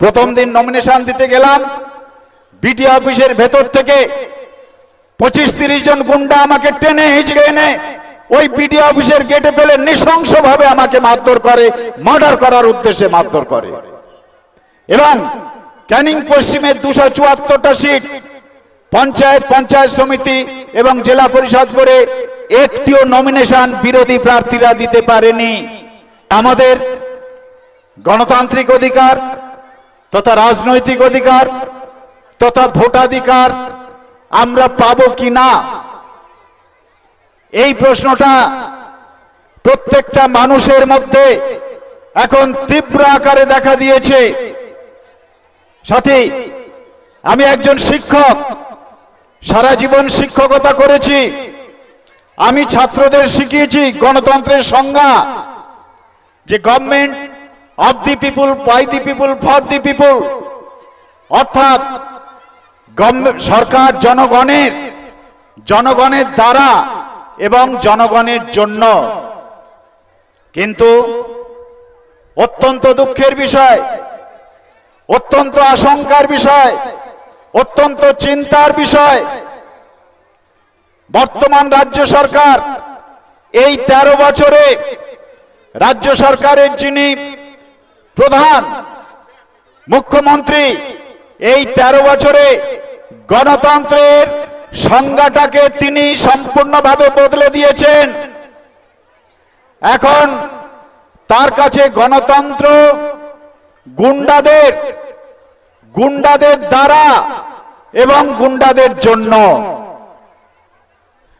প্রথম দিন নমিনেশন দিতে গেলাম। বিটি অফিসের ভেতর থেকে পঁচিশ তিরিশ জন গুন্ডা আমাকে টেনে হিচড়ে এনে ওই বিডি অফিসের গেটে ফেলে নৃশংসভাবে আমাকে মারধর করে মার্ডার করার উদ্দেশ্যে মারধর করে। এবং ক্যানিং পশ্চিমের দুশো চুয়াত্তরটা সিট, পঞ্চায়েত পঞ্চায়েত সমিতি এবং জেলা পরিষদ করে একটিও নমিনেশন বিরোধী প্রার্থীরা দিতে পারেনি। আমাদের গণতান্ত্রিক অধিকার তথা রাজনৈতিক অধিকার, তথা ভোটাধিকার, আমরা পাবো কি না? এই প্রশ্নটা প্রত্যেকটা মানুষের মধ্যে এখন তীব্র আকারে দেখা দিয়েছে। সাথে, আমি একজন শিক্ষক, সারা জীবন শিক্ষকতা করেছি। আমি ছাত্রদের শিখিয়েছি গণতন্ত্রের সংজ্ঞা যে government of the people by the people for the people অর্থাৎ সরকার জনগণের জনগণের দ্বারা এবং জনগণের জন্য। কিন্তু অত্যন্ত দুঃখের বিষয়, অত্যন্ত আশঙ্কার বিষয়, অত্যন্ত চিন্তার বিষয়, বর্তমান রাজ্য সরকার এই ১৩ বছরে রাজ্য সরকারের যিনি প্রধান মুখ্যমন্ত্রী, এই ১৩ বছরে গণতন্ত্রের সংজ্ঞাটাকে তিনি সম্পূর্ণভাবে বদলে দিয়েছেন। এখন তার কাছে গণতন্ত্র গুন্ডাদের গুন্ডাদের দ্বারা এবং গুন্ডাদের জন্য।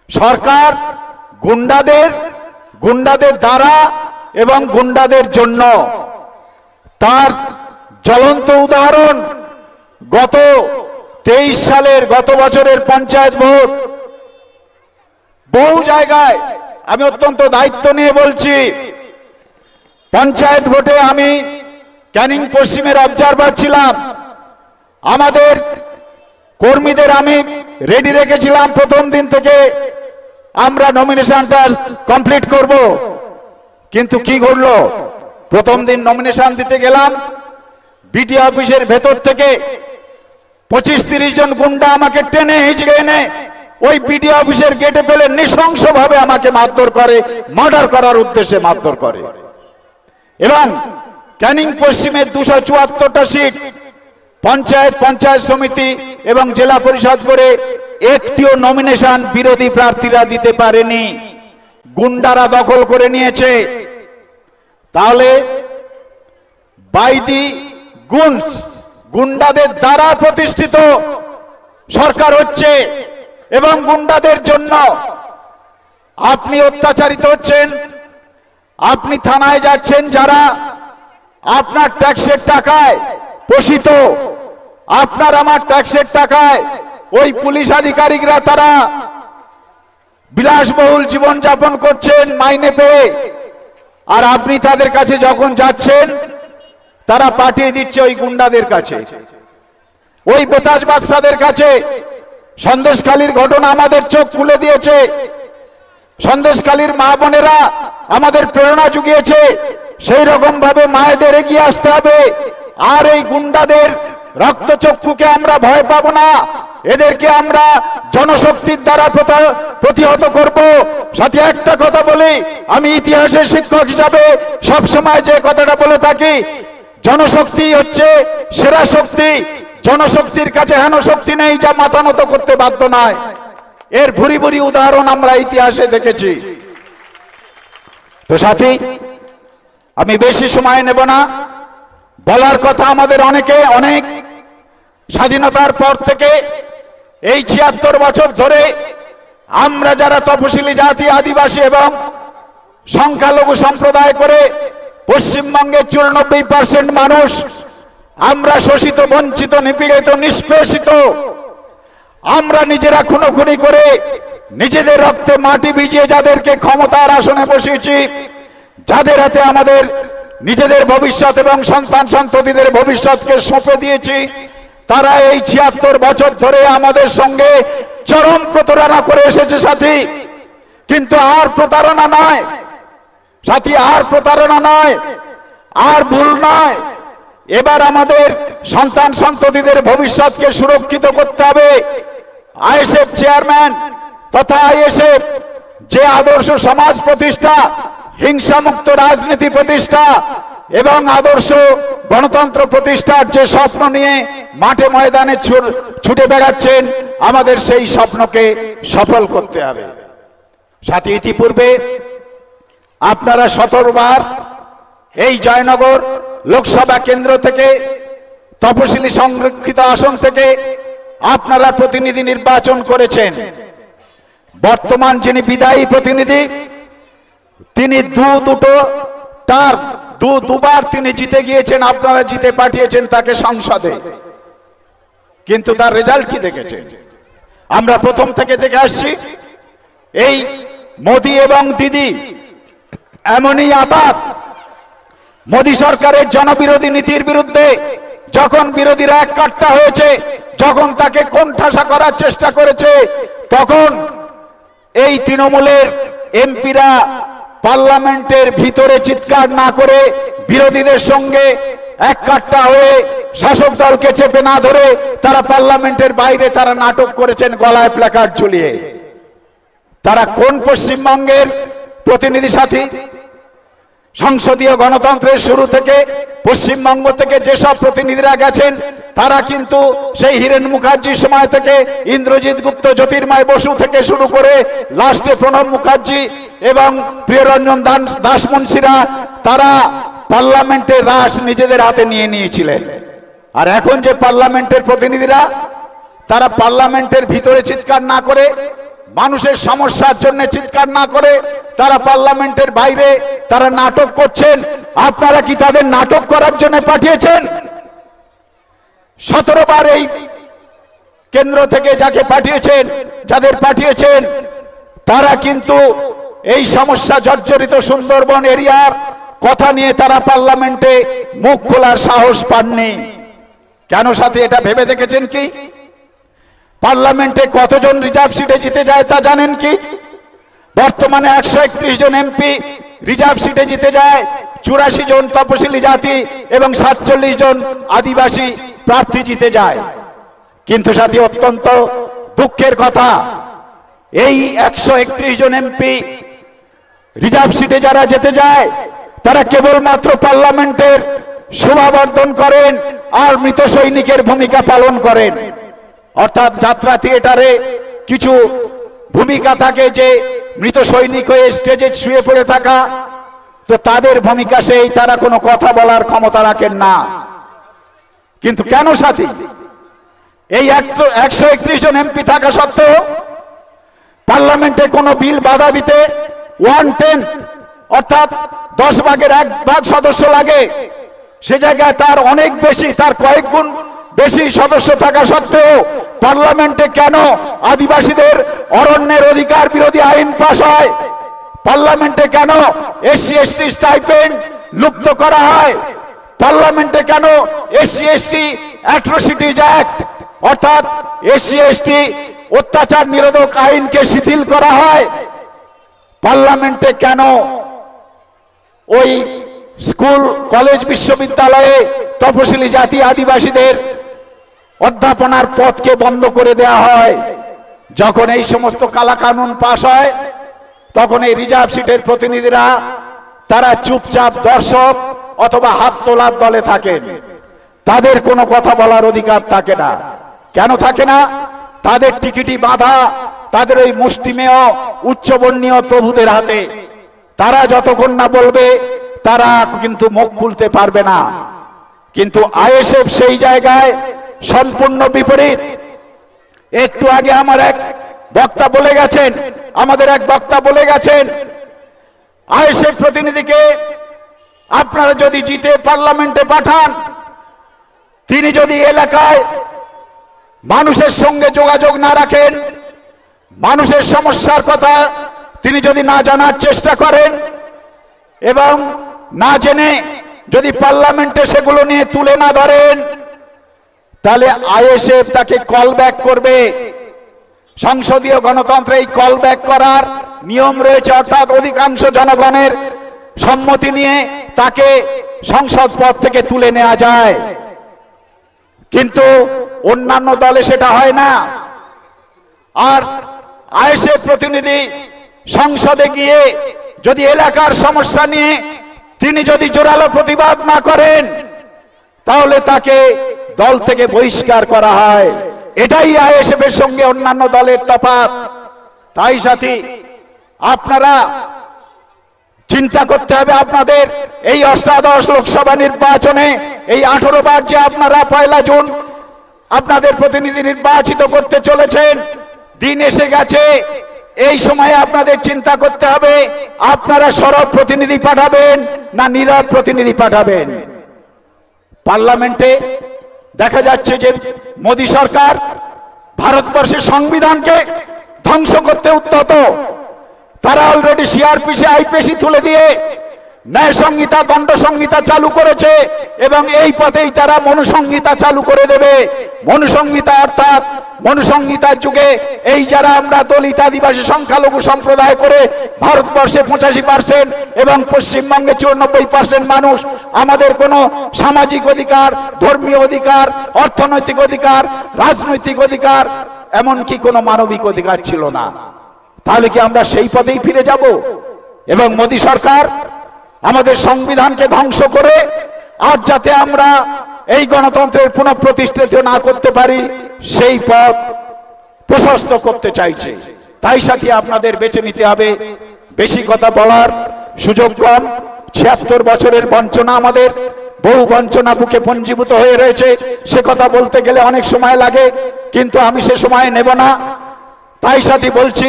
সরকার গুন্ডাদের গুন্ডাদের দ্বারা এবং গুন্ডাদের জন্য। তার জ্বলন্ত উদাহরণ, গত তেইশ সালের, গত বছরের পঞ্চায়েত ভোট। বহু জায়গায় আমি অত্যন্ত দায়িত্ব নিয়ে বলছি, পঞ্চায়েত ভোটে আমি ক্যানিং পশ্চিমের অবজারভার ছিলাম। আমাদের কর্মীদের আমি রেডি রেখেছিলাম প্রথম দিন থেকে। আমরা নমিনেশনটা কমপ্লিট করব। কিন্তু কি ঘটলো? প্রথম দিন নমিনেশন দিতে গেলাম। বিটি অফিসের ভেতর থেকে পঁচিশ তিরিশ জন গুন্ডা আমাকে টেনে হিচড়ে এনে ওই বিডি অফিসের গেটে ফেলে নৃশংসভাবে আমাকে মারধর করে মার্ডার করার উদ্দেশ্যে মারধর করে। এবং ক্যানিং পশ্চিমের দুশো চুয়াত্তরটা সিট, পঞ্চায়েত পঞ্চায়েত সমিতি এবং জেলা পরিষদ করে একটিও নমিনেশন বিরোধী প্রার্থীরা দিতে পারেনি। গুন্ডারা দখল করে নিয়েছে। তাহলে বাইদি গুন্স গুন্ডাদের দ্বারা প্রতিষ্ঠিত সরকার হচ্ছে এবং গুন্ডাদের জন্য আপনি অত্যাচারিত হচ্ছেন, আপনি থানায় যাচ্ছেন যারা আপনার ট্যাক্সের টাকায় পোষিত, আপনার আমার ট্যাক্সের টাকায় ওই পুলিশ আধিকারিকরা তারা বিলাসবহুল জীবনযাপন করছেন, মাইনে পেয়ে। আর আপনি তাদের কাছে যখন যাচ্ছেন, তারা পাঠিয়ে দিচ্ছে ওই গুন্ডাদের কাছে। ওই বেতাজ বাদশাদের কাছে। সন্দেশকালীর ঘটনা আমাদের চোখ খুলে দিয়েছে। সন্দেশকালীর মা বোনেরা আমাদের প্রেরণা জুগিয়েছে। সেই রকম ভাবে মায়েদের এগিয়ে আসতে হবে। আর এই গুন্ডাদের রক্তচক্ষুকে আমরা ভয় পাব না। এদেরকে আমরা জনশক্তির দ্বারা প্রতা- প্রতিহত করব। সাথে একটা কথা বলি, আমি ইতিহাসের শিক্ষক হিসাবে সব সময় যে কথাটা বলে থাকি, জনশক্তি হচ্ছে সেরা শক্তি। জনশক্তির কাছে হেন শক্তি নেই যা মাথা নত করতে বাধ্য নয়। এর ভুরি ভুরি উদাহরণ আমরা ইতিহাসে দেখেছি। তো সাথী, আমি বেশি সময় নেব না। বলার কথা আমাদের অনেকে, অনেক স্বাধীনতার পর থেকে এই ছিয়াত্তর বছর ধরে আমরা যারা তপশিলি জাতি, আদিবাসী এবং সংখ্যালঘু সম্প্রদায় করে পশ্চিমবঙ্গের চুরানব্বই পার্সেন্ট মানুষ আমরা শোষিত, বঞ্চিত, নিপীড়িত, নিষ্পেষিত, আমরা নিজেরা খুনোখুনি করে নিজেদের রক্তে মাটি ভিজিয়ে যাদেরকে ক্ষমতার আসনে বসিয়েছি, যাদের হাতে আমাদের নিজেদের ভবিষ্যৎ এবং সন্তান সন্ততিদের ভবিষ্যৎকে সঁপে দিয়েছি তারা এই ছিয়াত্তর বছর ধরে আমাদের সঙ্গে চরম প্রতারণা করে এসেছে, সাথী। কিন্তু আর প্রতারণা নয়। সাথী, আর প্রতারণা নয়। আর ভুল নয়। এবার আমাদের সন্তান সন্ততিদের ভবিষ্যৎকে সুরক্ষিত করতে হবে। আইএসএফ চেয়ারম্যান তথা আইএসএফ যে আদর্শ সমাজ প্রতিষ্ঠা, হিংসামুক্ত রাজনীতি প্রতিষ্ঠা এবং আদর্শ গণতন্ত্র প্রতিষ্ঠার যে স্বপ্ন নিয়ে মাঠে ময়দানে ছুট- বেড়াচ্ছেন, আমাদের সেই স্বপ্নকে সফল করতে হবে। সাথে, ইতিপূর্বে আপনারা সতেরোবার এই জয়নগর লোকসভা কেন্দ্র থেকে, তপশিলি সংরক্ষিত আসন থেকে আপনারা প্রতিনিধি নির্বাচন করেছেন। বর্তমান যিনি বিদায়ী প্রতিনিধি, তিনি দু দুটো তার দু দুবার তিনি জিতে গিয়েছেন, আপনারা জিতে পাঠিয়েছেন তাকে সংসদে। কিন্তু তার রেজাল্ট কি দেখেছেন আমরা প্রথম থেকে দেখে আসছি, এই মোদি এবং দিদি এমনই আতাত মোদী সরকারের জনবিরোধী নীতির বিরুদ্ধে যখন বিরোধীরা এক কাট্টা হয়েছে, যখন তাকে কোণঠাসা করার চেষ্টা করেছে, তখন এই তৃণমূলের এমপিরা পার্লামেন্টের ভিতরে চিৎকার না করে বিরোধীদের সঙ্গে এক কাট্টা হয়ে শাসক দলকে চেপে না ধরে তারা পার্লামেন্টের বাইরে তারা নাটক করেছেন গলায় প্ল্যাকার্ড ঝুলিয়ে। তারা কোন পশ্চিমবঙ্গের প্রতিনিধি সাথী? সংসদীয় গণতন্ত্রের শুরু থেকে পশ্চিমবঙ্গ থেকে যেসব প্রতিনিধিরা গেছেন, তারা কিন্তু সেই হীরেন মুখার্জির সময় থেকে ইন্দ্রজিৎ গুপ্ত, জ্যোতির্ময় বসু থেকে শুরু করে লাস্টে প্রণব মুখার্জি এবং প্রিয়রঞ্জন দাস দাসমুন্সিরা তারা পার্লামেন্টের রাস নিজেদের হাতে নিয়ে নিয়েছিলেন। আর এখন যে পার্লামেন্টের প্রতিনিধিরা, তারা পার্লামেন্টের ভিতরে চিৎকার না করে, মানুষের সমস্যার জন্য চিৎকার না করে, তারা পার্লামেন্টের বাইরে তারা নাটক করছেন। আপনারা কি তাদের নাটক করার জন্য পাঠিয়েছেন? সতেরো বার এই কেন্দ্র থেকে যাকে পাঠিয়েছেন, যাদের পাঠিয়েছেন, তারা কিন্তু এই সমস্যা জর্জরিত সুন্দরবন এরিয়ার কথা নিয়ে তারা পার্লামেন্টে মুখ খোলার সাহস পাননি। কেন সাথে এটা ভেবে দেখেছেন কি? পার্লামেন্টে কতজন রিজার্ভ সিটে জিতে যায় তা জানেন কি? বর্তমানে একশো একত্রিশ জন এমপি রিজার্ভ সিটে জিতে যায়, চুরাশি জন তপশিলি জাতি এবং সাতচল্লিশ জন আদিবাসী প্রার্থী জিতে যায়। কিন্তু সাথী অত্যন্ত দুঃখের কথা, এই একশো একত্রিশ জন এমপি রিজার্ভ সিটে যারা যেতে যায়, তারা কেবলমাত্র পার্লামেন্টের শোভাবর্ধন করেন আর মৃত সৈনিকের ভূমিকা পালন করেন। অর্থাৎ যাত্রা থিয়েটারে কিছু ভূমিকা থাকে যে মৃত সৈনিক হয়ে স্টেজে শুয়ে পড়ে থাকা, তো তাদের ভূমিকা সেই, তারা কোনো কথা বলার ক্ষমতা রাখেন না। কিন্তু কেন সাথী? এই একশো একত্রিশ জন এমপি থাকা সত্ত্বেও পার্লামেন্টে কোনো বিল বাধা দিতে ওয়ান টেন্থ অর্থাৎ দশ ভাগের এক ভাগ সদস্য লাগে। সে জায়গায় তার অনেক বেশি, তার কয়েক গুণ বেশি সদস্য থাকা সত্ত্বেও পার্লামেন্টে কেন আদিবাসীদের অরণ্যের অধিকার বিরোধী আইন পাশ হয়? পার্লামেন্টে কেন এসসি, এসটি স্টাইপেন্ড লুপ্ত করা হয়? পার্লামেন্টে কেন এসসি, এসটি অ্যাট্রোসিটিজ অ্যাক্ট, অর্থাৎ এসসি, এসটি অত্যাচার নিরোধক আইনকে শিথিল করা হয়? পার্লামেন্টে কেন ওই স্কুল, কলেজ, বিশ্ববিদ্যালয়ে তপশিলি জাতি আদিবাসীদের অধ্যাপনার পথকে বন্ধ করে দেয়া হয়? যখন এই সমস্ত কালা কানুন পাশ হয়, তখন এই রিজার্ভ সিটের প্রতিনিধিরা তারা চুপচাপ দর্শক অথবা হাত তোলার দলে থাকেন। তাদের কোনো কথা বলার অধিকার থাকে না। কেন থাকে না? তাদের টিকিটি বাধা তাদের ওই মুষ্টিমেয়, উচ্চবর্ণীয় প্রভুদের হাতে। তারা যতক্ষণ না বলবে, তারা কিন্তু মুখ খুলতে পারবে না। কিন্তু আইএসএফ সেই জায়গায় সম্পূর্ণ বিপরীত। একটু আগে আমার এক বক্তা বলে গেছেন, আমাদের এক বক্তা বলে গেছেন আইএসএফ প্রতিনিধিকে আপনারা যদি জিতে পার্লামেন্টে পাঠান, তিনি যদি এলাকায় মানুষের সঙ্গে যোগাযোগ না রাখেন মানুষের সমস্যার কথা তিনি যদি না জানার চেষ্টা করেন এবং না জেনে যদি পার্লামেন্টে সেগুলো নিয়ে তুলে না ধরেন, তাহলে আইএসএফ তাকে কল ব্যাক করবে। সংসদীয় গণতন্ত্রে এই কল ব্যাক করার নিয়ম রয়েছে, অর্থাৎ অধিকাংশ জনগণের সম্মতি নিয়ে তাকে সংসদ পদ থেকে তুলে নেওয়া যায়। কিন্তু অন্যান্য দলে সেটা হয় না। আর আইএসএফ প্রতিনিধি সংসদে গিয়ে যদি এলাকার সমস্যা নিয়ে তিনি যদি জোরালো প্রতিবাদ না করেন, তাহলে তাকে দল থেকে বহিষ্কার করা হয়। এটাই আইএসএফ এর সঙ্গে অন্যান্য দলের তফাৎ। তাই সাথী, আপনারা চিন্তা করতে হবে আপনাদের এই অষ্টাদশ লোকসভা নির্বাচনে এই আঠারো বার যে আপনারা পয়লা জুন আপনাদের প্রতিনিধি নির্বাচিত করতে চলেছেন দিন এসে গেছে। এই সময়ে আপনাদের চিন্তা করতে হবে, আপনারা সরব প্রতিনিধি পাঠাবেন না নীরব প্রতিনিধি পাঠাবেন। পার্লামেন্টে দেখা যাচ্ছে যে মোদী সরকার ভারতবর্ষের সংবিধানকে ধ্বংস করতে উদ্যত। তারা অলরেডি সিআরপিসি আইপিএসি তুলে দিয়ে ন্যায় সংহিতা দণ্ড সংহিতা চালু করেছে এবং এই পথেই তারা মনুসংহিতা চালু করে দেবে। মনুসংহিতা অর্থাৎ মনুসংহিতার যুগে এই যারা আমরা দলিত আদিবাসী সংখ্যালঘু সম্প্রদায় করে ভারতবর্ষে পঁচাশি পার্সেন্ট এবং পশ্চিমবঙ্গে চুরানব্বই পার্সেন্ট মানুষ, আমাদের কোনো সামাজিক অধিকার, ধর্মীয় অধিকার, অর্থনৈতিক অধিকার, রাজনৈতিক অধিকার, এমনকি কোনো মানবিক অধিকার ছিল না। তাহলে কি আমরা সেই পথেই ফিরে যাব? এবং মোদী সরকার আমাদের সংবিধানকে ধ্বংস করে আজ যাতে আমরা এই গণতন্ত্রের পুনঃপ্রতিষ্ঠিত না করতে পারি, সেই পথ প্রশস্ত করতে চাইছে। তাই সাথে আপনাদের বেছে নিতে হবে বেশি কথা বলার সুযোগ কম। ছিয়াত্তর বছরের বঞ্চনা আমাদের, বহু বঞ্চনা বুকে পঞ্জীভূত হয়ে রয়েছে। সে কথা বলতে গেলে অনেক সময় লাগে, কিন্তু আমি সে সময় নেব না। তাই সাথে বলছি,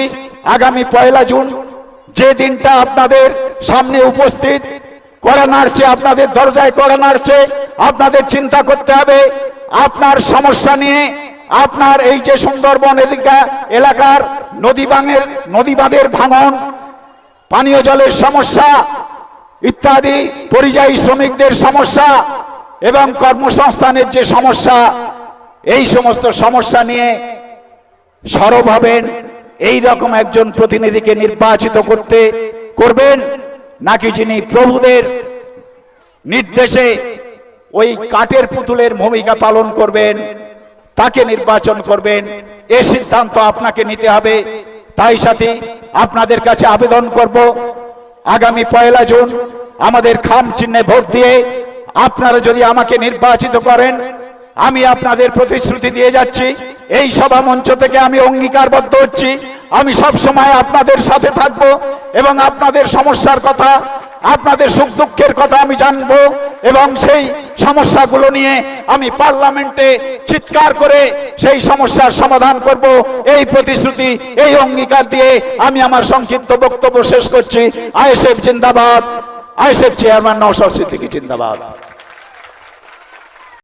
আগামী পয়লা জুন যে দিনটা আপনাদের সামনে উপস্থিত, করা নাড়ছে, আপনাদের দরজায় করা নাড়ছে, আপনাদের চিন্তা করতে হবে, আপনার সমস্যা নিয়ে, আপনার এই যে সুন্দরবন এদিকা এলাকার নদী বাঙের নদী বাঁধের ভাঙন, পানীয় জলের সমস্যা, ইত্যাদি পরিযায়ী শ্রমিকদের সমস্যা এবং কর্মসংস্থানের যে সমস্যা, এই সমস্ত সমস্যা নিয়ে সরব হবেন। এই রকম একজন প্রতিনিধিকে নির্বাচিত করতে করবেন নাকি যিনি প্রভুদের নির্দেশে ওই কাঠের পুতুলের ভূমিকা পালন করবেন, তাকে নির্বাচন করবেন, এ সিদ্ধান্ত আপনাকে নিতে হবে। তাই সাথে, আপনাদের কাছে আবেদন করব, আগামী পয়লা জুন আমাদের খাম চিহ্নে ভোট দিয়ে আপনারা যদি আমাকে নির্বাচিত করেন আমি আপনাদের প্রতিশ্রুতি দিয়ে যাচ্ছি। এই সভা মঞ্চ থেকে আমি অঙ্গীকারবদ্ধ হচ্ছি। আমি সব সময় আপনাদের সাথে থাকব এবং আপনাদের সমস্যার কথা, আপনাদের সুখ দুঃখের কথা আমি জানব এবং সেই সমস্যাগুলো নিয়ে আমি পার্লামেন্টে চিৎকার করে সেই সমস্যার সমাধান করব। এই প্রতিশ্রুতি, এই অঙ্গীকার দিয়ে আমি আমার সংক্ষিপ্ত বক্তব্য শেষ করছি। আইএসএফ জিন্দাবাদ। আইএসএফ চেয়ারম্যান নওশাদ সিদ্দিকী জিন্দাবাদ।